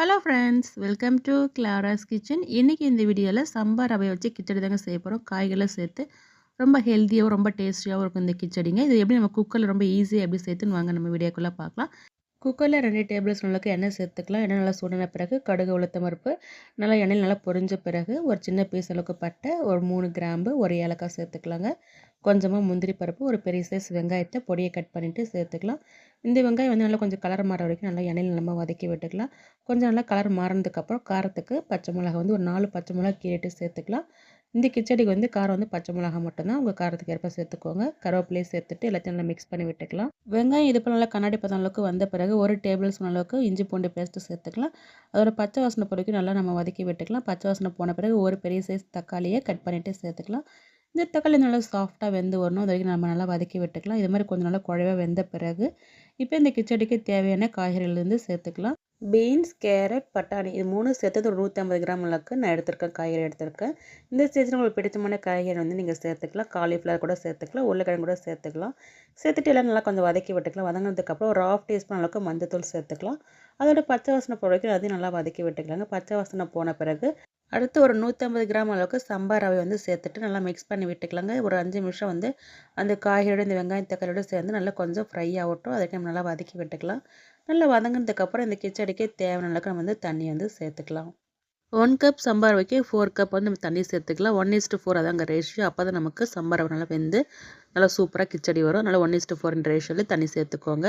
Hello friends welcome to Clara's kitchen இன்றைக்கி இந்த வீடியோவில் சம்பார் அவையை வச்சு கிச்சடி தாங்க செய்ய போகிறோம் காய்களை சேர்த்து ரொம்ப ஹெல்த்தியாகவும் ரொம்ப டேஸ்டியாகவும் இருக்கும் இந்த கிச்சடிங்க. இது எப்படி நம்ம குக்கரில் ரொம்ப ஈஸியாக எப்படி சேர்த்துன்னு வாங்க நம்ம வீடியோக்குள்ளே பார்க்கலாம். குக்கரில் ரெண்டு டேபிள் ஸ்பூனுக்கு எண்ணெய் சேர்த்துக்கலாம். எண்ணெய் நல்லா சூடான பிறகு கடுகு உளுத்த பருப்பு நல்லா எண்ணெயில் நல்லா பொரிஞ்ச பிறகு ஒரு சின்ன பீஸ் அளவுக்கு பட்டை ஒரு மூணு கிராம்பு ஒரு ஏலக்காய் சேர்த்துக்கலாங்க. கொஞ்சமாக முந்திரி பருப்பு ஒரு பெரிய சைஸ் வெங்காயத்தை பொடியை கட் பண்ணிவிட்டு சேர்த்துக்கலாம். இந்த வெங்காயம் வந்து நல்லா கொஞ்சம் கலர் மாற வரைக்கும் நல்லா எண்ணெயில் நம்ம வதக்கி விட்டுக்கலாம். கொஞ்சம் நல்லா கலர் மாறினதுக்கப்புறம் காரத்துக்கு பச்சை மிளகா வந்து ஒரு நாலு பச்சை மிளகா கீழே சேர்த்துக்கலாம். இந்த கிச்சடிக்கு வந்து காரம் வந்து பச்சை மிளகா மட்டும்தான். உங்கள் காரத்துக்கு ஏற்ப சேர்த்துக்கோங்க. கருவேப்பிலையும் சேர்த்துட்டு எல்லாத்தையும் நல்லா மிக்ஸ் பண்ணி விட்டுக்கலாம். வெங்காயம் இது போல் நல்லா கண்ணாடி பதம் அளவுக்கு வந்த பிறகு ஒரு டேபிள் ஸ்பூன் அளவுக்கு இஞ்சி பூண்டு பேஸ்ட்டு சேர்த்துக்கலாம். அதோட பச்சை வாசனை பொறுக்கும் நல்லா நம்ம வதக்கி விட்டுக்கலாம். பச்சை வாசனை போன பிறகு ஒரு பெரிய சைஸ் தக்காளியை கட் பண்ணிவிட்டு சேர்த்துக்கலாம். இந்த தக்காளி நல்லா சாஃப்டாக வெந்து வரணும். அது வரைக்கும் நம்ம நல்லா வதக்கி விட்டுக்கலாம். இது மாதிரி கொஞ்சம் நல்லா குழவாக வெந்த பிறகு இப்போ இந்த கிச்சடிக்கு தேவையான காய்கறிகள்லேருந்து சேர்த்துக்கலாம். பீன்ஸ் கேரட் பட்டாணி இது மூணு சேர்த்தது ஒரு நூற்றம்பது கிராம் அளவுக்கு நான் எடுத்திருக்கேன். காய்கறி எடுத்திருக்கேன். இந்த ஸ்டேஜில் உங்களுக்கு பிடித்தமான காய்கறி வந்து நீங்கள் சேர்த்துக்கலாம். காலிஃப்ளவர் கூட சேர்த்துக்கலாம். உருளைக்கிழங்கு கூட சேர்த்துக்கலாம். சேர்த்துட்டு எல்லாம் நல்லா கொஞ்சம் வதக்கி விட்டுக்கலாம். வதங்கினதுக்கப்புறம் ஒரு ஆஃப் டீஸ்பூன் அளவுக்கு மஞ்சத்தூள் சேர்த்துக்கலாம். அதோட பச்சை வாசனை போடுறதுக்கு அதையும் நல்லா வதக்கி விட்டுக்கலாங்க. பச்சை வாசனை போன பிறகு அடுத்து ஒரு நூற்றம்பது கிராம் அளவுக்கு சம்பா ரவை வந்து சேர்த்துட்டு நல்லா மிக்ஸ் பண்ணி விட்டுக்கலாங்க. ஒரு அஞ்சு நிமிஷம் வந்து அந்த காய்கறியோட இந்த வெங்காயம் தக்காளியோட சேர்ந்து நல்லா கொஞ்சம் ஃப்ரை ஆகட்டும். அதுக்கு நம்ம நல்லா வதக்கி விட்டுக்கலாம். நல்லா வதங்கினதுக்கப்புறம் இந்த கிச்சடிக்கே தேவையான அளவுக்கு நம்ம வந்து தண்ணி வந்து சேர்த்துக்கலாம். ஒன் கப் சம்பார் வைக்க ஃபோர் கப் வந்து நம்ம தண்ணி சேர்த்துக்கலாம். ஒன் இஸ்ட்டு ஃபோர் அதாங்க ரேஷியோ அப்போ தான் நமக்கு சம்பார் நல்லா வெந்து நல்லா சூப்பராக கிச்சடி வரும். நல்லா ஒன் இஸ்ட்டு ஃபோர் ரேஷியோவில் தண்ணி சேர்த்துக்கோங்க.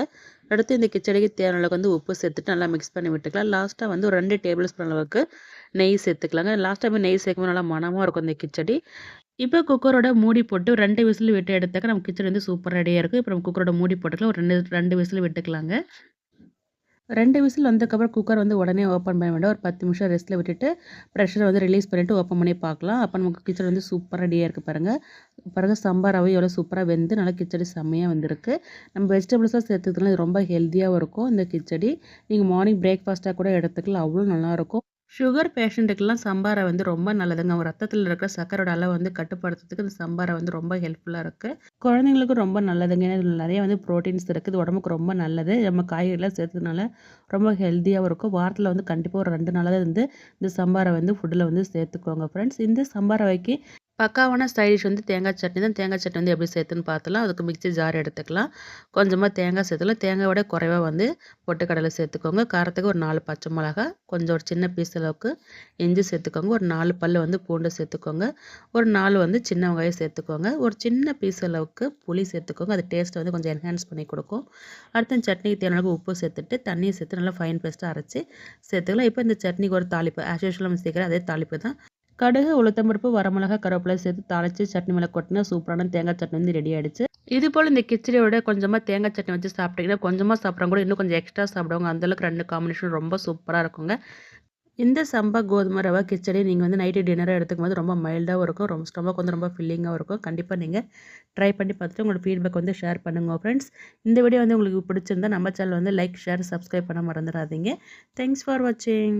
அடுத்து இந்த கிச்சடிக்கு தேவையான அளவுக்கு வந்து உப்பு சேர்த்துட்டு நல்லா மிக்ஸ் பண்ணி விட்டுக்கலாம். லாஸ்ட்டாக வந்து ஒரு ரெண்டு டேபிள் ஸ்பூன் அளவுக்கு நெய் சேர்த்துக்கலாங்க. லாஸ்ட்டாக நெய் சேர்க்கும்போது நல்லா மனமாக இருக்கும் இந்த கிச்சடி. இப்போ குக்கரோட மூடி போட்டு ரெண்டு விசில் விட்டு எடுத்தாக்க நம்ம கிச்சடி வந்து சூப்பர் ரெடியாக இருக்கும். இப்போ நம்ம குக்கரோட மூடி போட்டுக்கலாம். ஒரு ரெண்டு ரெண்டு விசில் விட்டுக்கலாங்க. ரெண்டு விசில் வந்ததுக்கப்புறம் குக்கர் வந்து உடனே ஓப்பன் பண்ண வேண்டாம். ஒரு பத்து நிமிஷம் ரெஸ்ட்டில் விட்டுட்டு ப்ரெஷரை வந்து ரிலீஸ் பண்ணிவிட்டு ஓப்பன் பண்ணி பார்க்கலாம். அப்போ நமக்கு கிச்சடி வந்து சூப்பராக ரெடியாக இருக்குது பாருங்கள் பாருங்கள் சாம்பார் ரவை எவ்வளோ சூப்பராக வெந்து நல்லா கிச்சடி செம்மையாக வந்திருக்கு. நம்ம வெஜிடபிள்ஸாக சேர்த்துக்கலாம் இது ரொம்ப ஹெல்த்தியாகவும் இருக்கும். இந்த கிச்சடி நீங்கள் மார்னிங் பிரேக்ஃபாஸ்ட்டாக கூட எடுத்துக்கலாம். அவ்வளோ நல்லாயிருக்கும் சுகர் பேஷண்ட்டுக்கெல்லாம் சம்பாரை வந்து ரொம்ப நல்லதுங்க. அவங்க ரத்தத்தில் இருக்கிற சக்கரோட அளவு வந்து கட்டுப்படுத்துறதுக்கு இந்த சம்பாரை வந்து ரொம்ப ஹெல்ப்ஃபுல்லாக இருக்குது குழந்தைங்களுக்கும் ரொம்ப நல்லதுங்க. ஏன்னா நிறைய வந்து ப்ரோட்டீன்ஸ் இருக்குது. உடம்புக்கு ரொம்ப நல்லது. நம்ம காய்கறிலாம் சேர்த்ததுனால ரொம்ப ஹெல்த்தியாகவும் இருக்கும். வாரத்தில் வந்து கண்டிப்பாக ஒரு ரெண்டு நாளாக வந்து இந்த சம்பாரை வந்து ஃபுட்டில் வந்து சேர்த்துக்கோங்க ஃப்ரெண்ட்ஸ் இந்த சம்பாரை வைக்கி பக்காவான ஸ்டைலிஷ் வந்து தேங்காய் சட்னி தான். தேங்காய் சட்னி வந்து எப்படி சேர்த்துன்னு பார்த்தலாம் அதுக்கு மிக்சி ஜார் எடுத்துக்கலாம். கொஞ்சமாக தேங்காய் சேர்த்துக்கலாம் தேங்காயோட குறைவாக வந்து பொட்டுக்கடலை சேர்த்துக்கோங்க. காரத்துக்கு ஒரு நாலு பச்சை மிளகா கொஞ்சம் ஒரு சின்ன பீஸ் அளவுக்கு இஞ்சி சேர்த்துக்கோங்க. ஒரு நாலு பல் வந்து பூண்டு சேர்த்துக்கோங்க. ஒரு நாலு வந்து சின்ன வெங்காயம் சேர்த்துக்கோங்க. ஒரு சின்ன பீஸ் அளவுக்கு புளி சேர்த்துக்கோங்க. அது டேஸ்ட்டை வந்து கொஞ்சம் என்ஹான்ஸ் பண்ணி கொடுக்கும். அடுத்து சட்னிக்கு தேவையான உப்பு சேர்த்துட்டு தண்ணியை சேர்த்து நல்லா ஃபைன் பேஸ்ட்டாக அரைச்சி சேர்த்துக்கலாம். இப்போ இந்த சட்னிக்கு ஒரு தாளிப்பு ஆஸ் யூஷுவல் நம்ம சேர்க்குற அதே தாளிப்பு தான். கடுகு உளுத்தம்பருப்பு வரமிளகா கருவேப்பிலை சேர்த்து தாளித்து சட்னி மேலே கொட்டினா சூப்பரான தேங்காய் சட்னி வந்து ரெடி ஆகிடுச்சு இது போல் இந்த கிச்சடியோட கொஞ்சமாக தேங்காய் சட்னி வச்சு சாப்பிட்டீங்கன்னா கொஞ்சமாக சாப்பிட்றவங்க கூட இன்னும் கொஞ்சம் எக்ஸ்ட்ரா சாப்பிடுவாங்க. அந்தளவுக்கு ரெண்டு காம்பினேஷன் ரொம்ப சூப்பராக இருக்குங்க. இந்த சம்பா கோதுமை ரவா கிச்சடி நீங்கள் வந்து நைட்டு டின்னராக எடுத்துக்கும் போது ரொம்ப மைல்டாகவும் இருக்கும். ரொம்ப ஸ்டொமக் வந்து ரொம்ப ஃபில்லிங்காகவும் இருக்கும். கண்டிப்பாக நீங்கள் ட்ரை பண்ணி பார்த்துட்டு உங்களோட ஃபீட்பேக் வந்து ஷேர் பண்ணுங்க ஃப்ரெண்ட்ஸ் இந்த வீடியோ வந்து உங்களுக்கு பிடிச்சிருந்தா நம்ம சேனல் வந்து லைக் ஷேர் சப்ஸ்கிரைப் பண்ண மறந்துடாதீங்க. தேங்க்ஸ் ஃபார் வாட்சிங்